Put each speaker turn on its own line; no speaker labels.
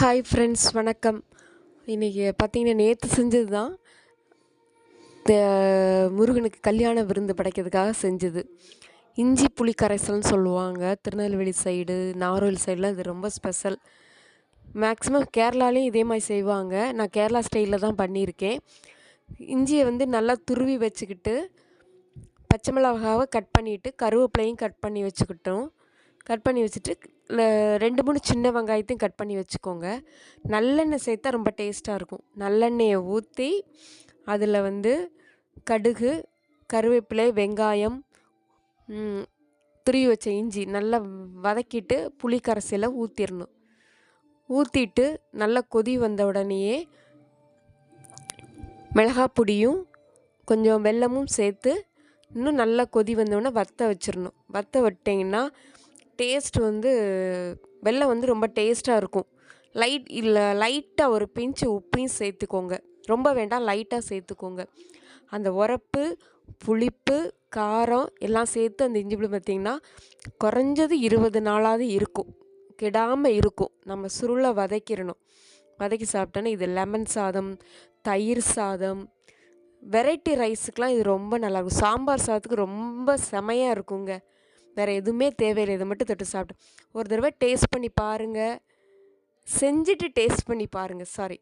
Hi friends வணக்கம். இன்றைக்கி பார்த்தீங்கன்னா நேற்று செஞ்சது தான் முருகனுக்கு கல்யாண விருந்து படைக்கிறதுக்காக செஞ்சது. இஞ்சி புளி கரைசல்னு சொல்லுவாங்க. திருநெல்வேலி சைடு நாகர்கோவில் சைடில் இது ரொம்ப ஸ்பெஷல் மேக்ஸிமம் கேரளாலேயும் இதே மாதிரி செய்வாங்க. நான் கேரளா ஸ்டைலில் தான் பண்ணியிருக்கேன். இஞ்சியை வந்து நல்லா துருவி வச்சுக்கிட்டு பச்சை மிளகாவை கட் பண்ணிவிட்டு கருவேப்பிலையும் கட் பண்ணி வச்சுக்கிட்டோம். கட் பண்ணி வச்சுட்டு ரெண்டு மூணு சின்ன வெங்காயத்தையும் கட் பண்ணி வச்சுக்கோங்க. நல்லெண்ணெய் சேர்த்தா ரொம்ப டேஸ்ட்டாக இருக்கும். நல்லெண்ணெயை ஊற்றி அதில் வந்து கடுகு கருவேப்பிலை வெங்காயம் துருவி வச்ச இஞ்சி நல்லா வதக்கிட்டு புளி கரைசலை ஊற்றிடணும் ஊற்றிட்டு நல்லா கொதி வந்த உடனேயே மிளகாய் பொடியும் கொஞ்சம் வெல்லமும் சேர்த்து இன்னும் நல்லா கொதி வந்தோடனே வற்ற வச்சிடணும் வற்ற விட்டிங்கன்னா டேஸ்ட் வந்து வெள்ளம் வந்து ரொம்ப டேஸ்ட்டாக இருக்கும். லைட் இல்லை லைட்டாக ஒரு பிஞ்சு உப்பையும் சேர்த்துக்கோங்க. ரொம்ப வேண்டாம் லைட்டாக சேர்த்துக்கோங்க. அந்த உரப்பு புளிப்பு காரம் எல்லாம் சேர்த்து அந்த இஞ்சி புளி பார்த்திங்கன்னா குறைஞ்சது இருபது நாளாவது இருக்கும். கெடாமல் இருக்கும். நம்ம சுருளை வதக்கிடணும். வதக்கி சாப்பிட்டோன்னா இது லெமன் சாதம் தயிர் சாதம் வெரைட்டி ரைஸுக்கெலாம் இது ரொம்ப நல்லாயிருக்கும் சாம்பார் சாதத்துக்கு ரொம்ப செமையாக இருக்குங்க. வேறு எதுவுமே தேவையில்லை. இதை மட்டும் தொட்டு சாப்பிட்டு ஒரு தடவை டேஸ்ட் பண்ணி பாருங்கள் செஞ்சுட்டு டேஸ்ட் பண்ணி பாருங்கள் சாரி